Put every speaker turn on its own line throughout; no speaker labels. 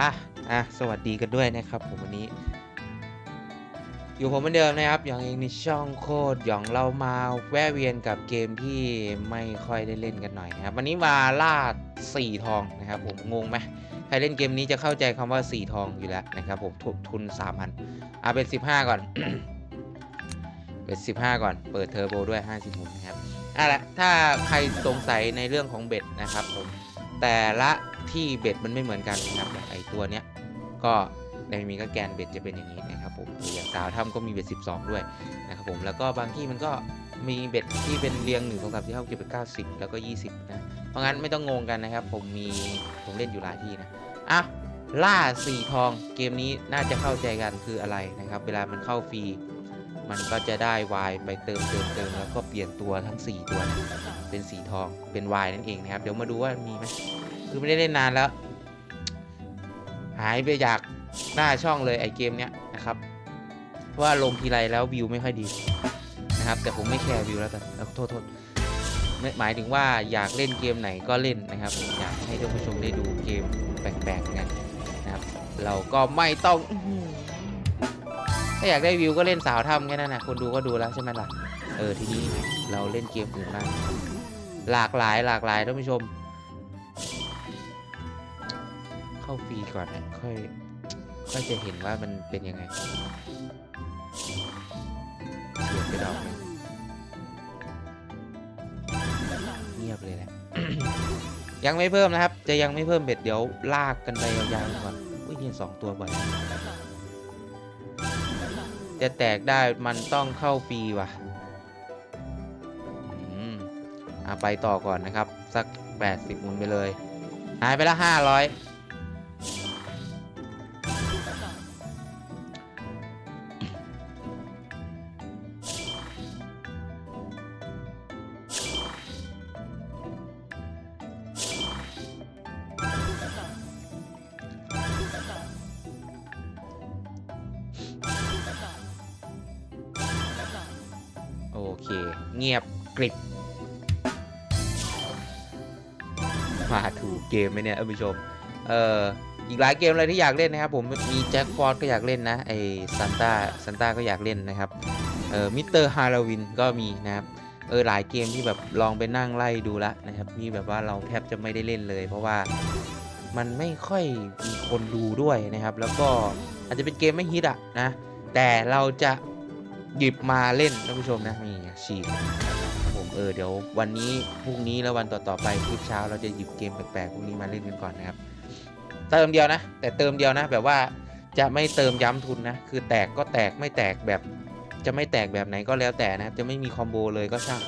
อะอะสวัสดีกันด้วยนะครับ ผมวันนี้ อยู่ผมเหมือนเดิมนะครับอย่างเองในช่องโคตรหยองเรามาแวะเวียนกับเกมที่ไม่ค่อยได้เล่นกันหน่อยนะครับ วันนี้มาล่าสี่ทองนะครับ ผมงงไหมใครเล่นเกมนี้จะเข้าใจคำว่าสี่ทองอยู่แล้วนะครับ ผมทุนทุนสามพันอะเป็นสิบห้าก่อนเป็นสิบห้าก่อน เปิดเทอร์โบด้วยห้าสิบมุนนะครับอะละถ้าใครสงสัยในเรื่องของเบ็ดนะครับผมแต่ละ ที่เบ็ดมันไม่เหมือนกันนะครับอย่างไอตัวเนี้ยก็ในมีก็แกนเบ็ดจะเป็นอย่างนี้นะครับผมอย่างสาวถ้ำก็มีเบ็ด 12 ด้วยนะครับผมแล้วก็บางที่มันก็มีเบ็ดที่เป็นเรียง1 2 3 4 5 6 7 8 9 10แล้วก็ 20 นะ เพราะงั้นไม่ต้องงงกันนะครับ ผมมีผมเล่นอยู่หลายที่นะอะล่าสีทองเกมนี้น่าจะเข้าใจกันคืออะไรนะครับ เวลามันเข้าฟรีมันก็จะได้วายไปเติมเติมเติมแล้วก็เปลี่ยนตัวทั้ง 4 ตัวนะเป็นสีทองเป็นวายนั่นเองนะครับ เดี๋ยวมาดูว่ามีไหม คือไม่ได้เล่นนานแล้ว หายไปจากหน้าช่องเลยไอเกมเนี้ยนะครับเพราะว่าลงทีไรแล้ววิวไม่ค่อยดีนะครับ แต่ผมไม่แคร์วิวแล้วแต่แล้วโทษโทษหมายถึงว่าอยากเล่นเกมไหนก็เล่นนะครับ อยากให้ท่านผู้ชมได้ดูเกมแปลกๆกันนะครับ เราก็ไม่ต้องถ้าอยากได้วิวก็เล่นสาวถ้ำแค่นั้นนะคนดูก็ดูแล้วใช่ไหมล่ะ เออทีนี้เราเล่นเกมอื่นบ้างหลากหลายหลากหลายท่านผู้ชมาฟรีก่อนนะค่อยค่อยจะเห็นว่ามันเป็นยังไงเสียบไปดอกหนึ่งเงียบเลยแหละยังไม่เพิ่มนะครับ จะยังไม่เพิ่มเบ็ดเดี๋ยวลากกันไปยาวๆก่อนอุ้ยเนี่ยสองตัวบ่อยจะแตกได้มันต้องเข้าฟรีว่ะอืมอะไปต่อก่อนนะครับ สัก 80หมุนไปเลย หายไปละ500 เค เงียบกริบมาถูกเกมไหมเนี่ยท่านผู้ชม เอ่ออีกหลายเกมเลยที่อยากเล่นนะครับผมมีแจ็คฟอร์ดก็อยากเล่นนะไอซันต้าซันต้าก็อยากเล่นนะครับเอ่อมิสเตอร์ฮาโลวินก็มีนะครับเออหลายเกมที่แบบลองไปนั่งไล่ดูละนะครับนี่แบบว่าเราแทบจะไม่ได้เล่นเลย เพราะว่ามันไม่ค่อยมีคนดูด้วยนะครับ แล้วก็อาจจะเป็นเกมไม่ฮิตอะนะแต่เราจะ หยิบมาเล่นท่านผู้ชมนะนี่ฉีกครับผมเออเดี๋ยววันนี้พรุ่งนี้แล้ววันต่อๆไปคลิปเช้าเราจะหยิบเกมแปลกๆพวกนี้มาเล่นกันก่อนนะครับ เติมเดียวนะ แต่เติมเดียวนะ แบบว่าจะไม่เติมย้ำทุนนะ คือแตกก็แตกไม่แตกแบบ จะไม่แตกแบบไหนก็แล้วแต่นะครับ จะไม่มีคอมโบเลยก็ช่าง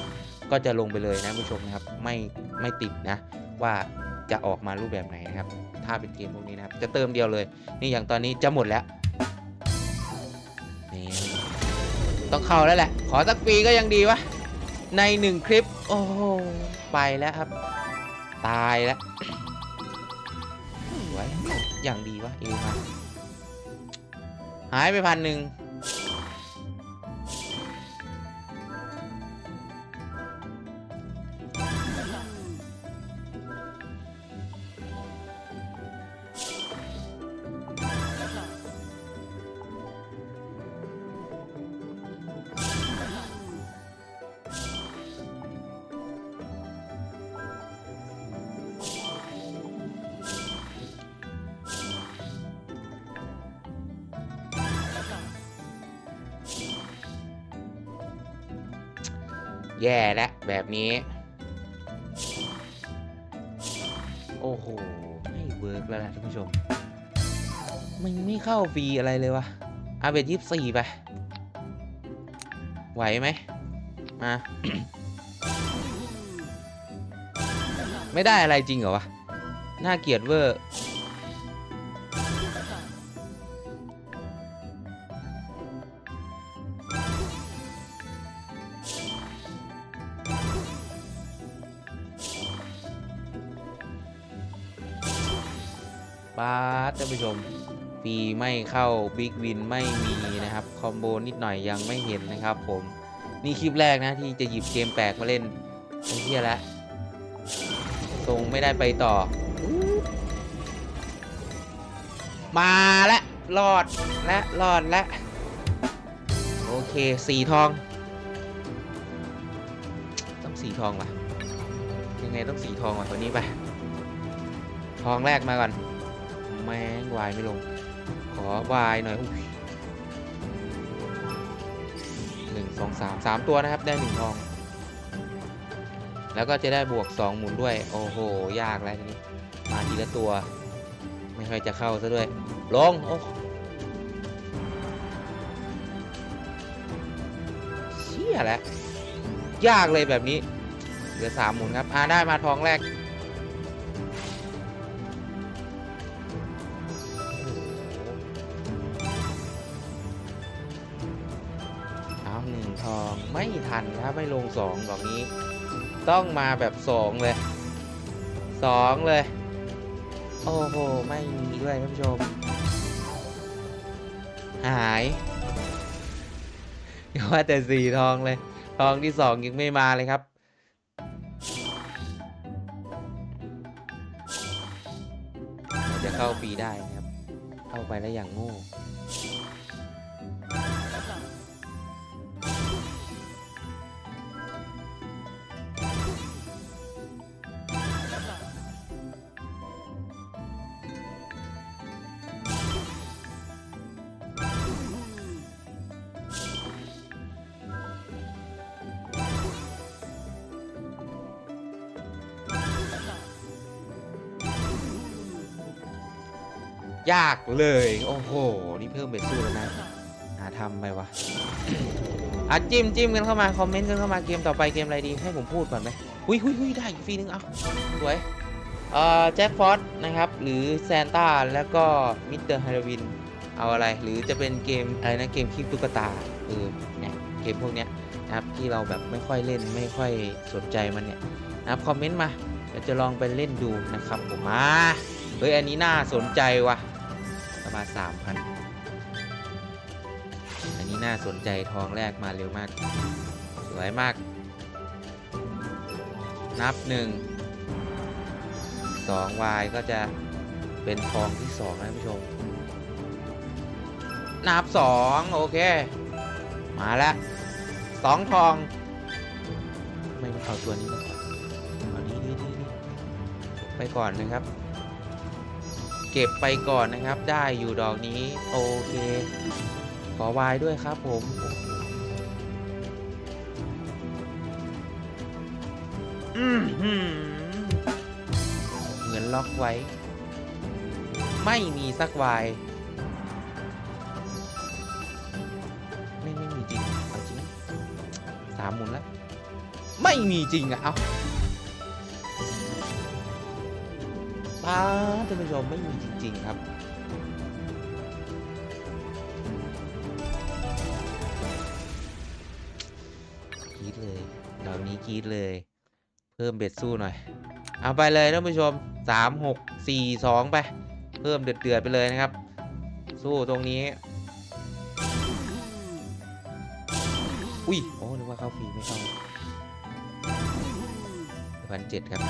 ก็จะลงไปเลยนะผู้ชมนะครับไม่ไม่ติดนะ ว่าจะออกมารูปแบบไหนนะครับ ถ้าเป็นเกมพวกนี้นะครับ จะเติมเดียวเลย นี่อย่างตอนนี้จะหมดแล้วนี่ ต้องเข้าแล้วแหละ ขอสักปีก็ยังดีวะ ในหนึ่งคลิป โอ้โหไปแล้วครับ ตายแล้วสวยอย่างดีวะเอมาหายไปพันหนึ่ง แย่แล้วแบบนี้ โอ้โห ไม่เวิร์กแล้วนะท่านผู้ชม มันไม่เข้าฟรีอะไรเลยวะอาเบดยี่สี่ไป ไหวไหม มา ไม่ได้อะไรจริงเหรอวะ น่าเกลียดเวอร์ บาท่านผู้ชมฟรีไม่เข้าบิ๊กวินไม่มีนะครับ คอมโบนิดหน่อยยังไม่เห็นนะครับผม นี่คลิปแรกนะที่จะหยิบเกมแปลกมาเล่นไอ้เหี้ยแล้วทรงไม่ได้ไปต่อ มาและรอดและรอดและโอเคสีทอง ต้องสีทองว่ะยังไงต้องสีทองว่ะตัวนี้ไปทองแรกมาก่อน แม่งวายไม่ลง ขอวายหน่อยอุ้ยหนึ่งสองสามสามตัวนะครับ ได้หนึ่งทอง แล้วก็จะได้บวกสองหมุนด้วย โอ้โห ยากแล้วทีนี้ มาทีละตัว ไม่ค่อยจะเข้าซะด้วย ลง โอ้เชี่ยแล้วยากเลยแบบนี้ เหลือสามหมุนครับ อ่าได้มาทองแรก องไม่ทันถ้าไม่ลงสองดอกนี้ ต้องมาแบบสองเลยสองเลย โอ้โห ไม่มีด้วยท่านผู้ชม หายอย่าว่าแต่สี่ทองเลย ทองที่สองยังไม่มาเลยครับจะเข้าฟรีได้นะครับ เข้าไปแล้วอย่างโง่ ยากเลย โอ้โห นี่เพิ่มเบ็ดสู้แล้วนะ หาทำไปวะอะจิ้มจิ้มกันเข้ามา คอมเมนต์กันเข้ามาเกมต่อไปเกมอะไรดี ให้ผมพูดก่อนไหมหุยหุยหุยได้อีกฟรีนึง เอาสวยเอ่อแจ็คฟอสนะครับ หรือแซนต้าแล้วก็มิสเตอร์ฮาโลวิน เอาอะไร หรือจะเป็นเกมอะไรนะ เกมคลิปตุ๊กตาเออเนี่ยเกมพวกเนี้ยนะครับที่เราแบบไม่ค่อยเล่นไม่ค่อยสนใจมันเนี่ยนะครับคอมเมนต์มาเดี๋ยวจะลองไปเล่นดูนะครับผมมาเฮ้ยอันนี้น่าสนใจว่ะประ มาณสามพันอันนี้น่าสนใจทองแรกมาเร็วมาก สวยมาก นับหนึ่งสองวายก็จะเป็นทองที่สองนะท่านผู้ชม นับสองโอเค มาแล้วสองทองไมไม่เอาตัวนี้ก่อนเอานี้นี่นี่ไปก่อนนะครับ เก็บไปก่อนนะครับ ได้อยู่ดอกนี้ โอเค ขอวายด้วยครับผม เหมือนล็อกไว้ ไม่มีสักวาย ไม่ไม่มีจริง เอาจริงสามหมุนแล้ว ไม่มีจริงอะเอา ป้าท่านผู้ชมไม่มีจริง ๆ ครับกรีดเลยดอกนี้กรีดเลย เพิ่มเบ็ดสู้หน่อย เอาไปเลยท่านผู้ชม 3 6 4 2 ไป เพิ่มเดือดเดือดๆไปเลยนะครับ สู้ตรงนี้ อุ้ยโอ้นึกว่าเข้าฟรีไม่เข้าพันเจ็ดครับ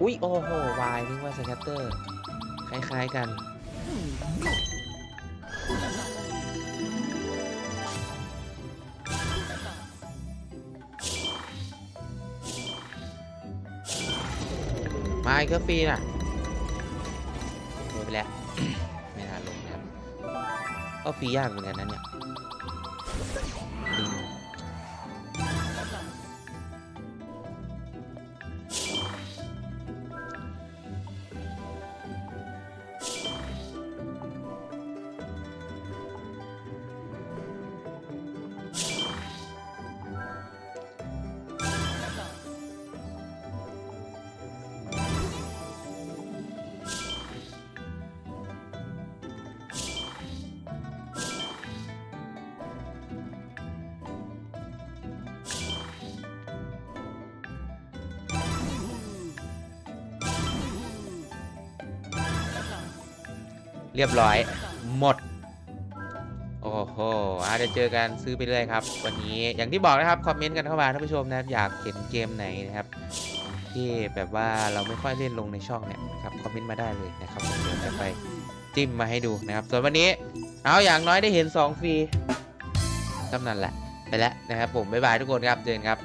อุ๊ยโอ้โหวายนึกว่าสแคตเตอร์ คล้ายๆกันมาอีกก็ฟรีน่ะโดนไปแล้ว ไม่น่าลงนะครับก็ฟรียากเหมือนกันนะเนี่ย เรียบร้อย หมด โอ้โหอาจจะเจอกันซื้อไปเลยครับ วันนี้อย่างที่บอกนะครับคอมเมนต์กันเข้ามาท่านผู้ชมนะครับอยากเห็นเกมไหนนะครับ ที่แบบว่าเราไม่ค่อยเล่นลงในช่องเนี่ยครับคอมเมนต์มาได้เลยนะครับผมเดี๋ยวจะไปจิ้มมาให้ดูนะครับ ส่วนวันนี้เอาอย่างน้อยได้เห็น2ฟรีกำนันแหละไปแล้วนะครับผมบ๊ายบายทุกคนครับเจนครับ